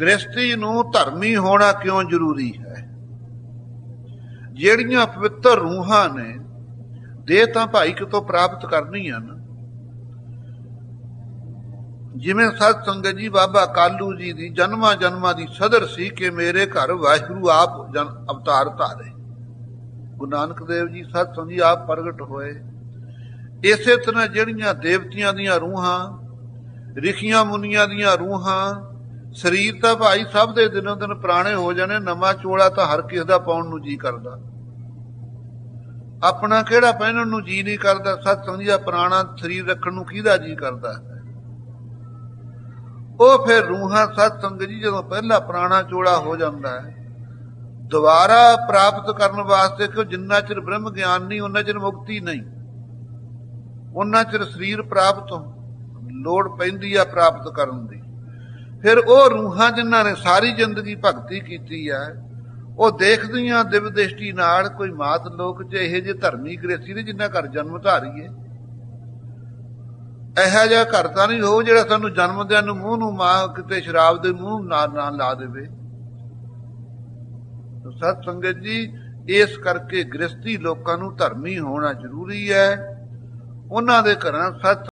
ਗ੍ਰਸਤੀ ਨੂੰ ਧਰਮੀ ਹੋਣਾ ਕਿਉਂ ਜ਼ਰੂਰੀ ਹੈ? ਜਿਹੜੀਆਂ ਪਵਿੱਤਰ ਰੂਹਾਂ ਨੇ ਦੇ ਤਾਂ ਭਾਈ ਕਿਤੋਂ ਪ੍ਰਾਪਤ ਕਰਨੀਆਂ ਨਾ। ਜਿਵੇਂ ਸਤ ਸੰਗਤ ਜੀ, ਬਾਬਾ ਕਾਲੂ ਜੀ ਦੀ ਜਨਮਾਂ ਜਨਮਾਂ ਦੀ ਸਦਰ ਸੀ ਕਿ ਮੇਰੇ ਘਰ ਵਾਹਿਗੁਰੂ ਆਪ ਜਨ ਅਵਤਾਰ ਧਾਰੇ। ਗੁਰੂ ਨਾਨਕ ਦੇਵ ਜੀ ਸਤ ਸੰਗਤ ਜੀ ਆਪ ਪ੍ਰਗਟ ਹੋਏ। ਇਸੇ ਤਰ੍ਹਾਂ ਜਿਹੜੀਆਂ ਦੇਵਤਿਆਂ ਦੀਆਂ ਰੂਹਾਂ, ਰਿਖੀਆਂ ਮੁਨੀਆਂ ਦੀਆਂ ਰੂਹਾਂ ਸਰੀਰ ਤਾਂ ਭਾਈ ਸਭ ਦੇ ਦਿਨੋਂ ਦਿਨ ਪੁਰਾਣੇ ਹੋ ਜਾਣੇ, ਨਵਾਂ ਚੋਲਾ ਤਾਂ ਹਰ ਕਿਸ ਦਾ ਪਾਉਣ ਨੂੰ ਜੀ ਕਰਦਾ। ਆਪਣਾ ਕਿਹੜਾ ਪਹਿਨਣ ਨੂੰ ਜੀ ਨਹੀਂ ਕਰਦਾ ਸਤ ਸੰਗਤ ਜੀ ਦਾ ਪੁਰਾਣਾ ਸਰੀਰ ਰੱਖਣ ਨੂੰ ਕਿਹਦਾ ਜੀ ਕਰਦਾ? ਉਹ ਫਿਰ ਰੂਹਾਂ ਸਤ ਸੰਗਤ ਜੀ ਜਦੋਂ ਪਹਿਲਾ ਪੁਰਾਣਾ ਚੋਲਾ ਹੋ ਜਾਂਦਾ ਹੈ, ਦੁਬਾਰਾ ਪ੍ਰਾਪਤ ਕਰਨ ਵਾਸਤੇ ਕਿ ਜਿੰਨਾ ਚਿਰ ਬ੍ਰਹਮ ਗਿਆਨ ਨਹੀਂ ਉਹਨਾਂ ਚਿਰ ਮੁਕਤੀ ਨਹੀਂ। ਉਹਨਾਂ ਚਿਰ ਸਰੀਰ ਪ੍ਰਾਪਤ ਲੋੜ ਪੈਂਦੀ ਆ ਪ੍ਰਾਪਤ ਕਰਨ ਦੀ। ਫਿਰ ਉਹ ਰੂਹਾਂ ਜਿਨ੍ਹਾਂ ਨੇ ਸਾਰੀ ਜ਼ਿੰਦਗੀ ਭਗਤੀ ਕੀਤੀ ਹੈ, ਉਹ ਦੇਖਦੀਆਂ ਦਿਵ ਦ੍ਰਿਸ਼ਟੀ ਨਾਲ ਕੋਈ ਮਾਤ ਲੋਕ ਚ ਇਹੋ ਜਿਹੇ ਧਰਮੀ ਗ੍ਰੇਸੀ ਨੇ ਜਿੰਨਾ ਘਰ ਜਨਮ ਧਾਰੀਏ। ਇਹੋ ਜਿਹਾ ਘਰ ਤਾਂ ਨਹੀਂ ਹੋ ਜਿਹੜਾ ਸਾਨੂੰ ਜਨਮਦਿਆਂ ਨੂੰ ਮੂੰਹ ਨੂੰ ਮਾਂ ਕਿਤੇ ਸ਼ਰਾਬ ਦੇ ਮੂੰਹ ਨਾਲ ਨਾਲ ਲਾ ਦੇਵੇ। ਸਤ ਸੰਗਤ ਜੀ, ਇਸ ਕਰਕੇ ਗ੍ਰਸਤੀ ਲੋਕਾਂ ਨੂੰ ਧਰਮੀ ਹੋਣਾ ਜ਼ਰੂਰੀ ਹੈ। ਉਹਨਾਂ ਦੇ ਘਰਾਂ ਸਤ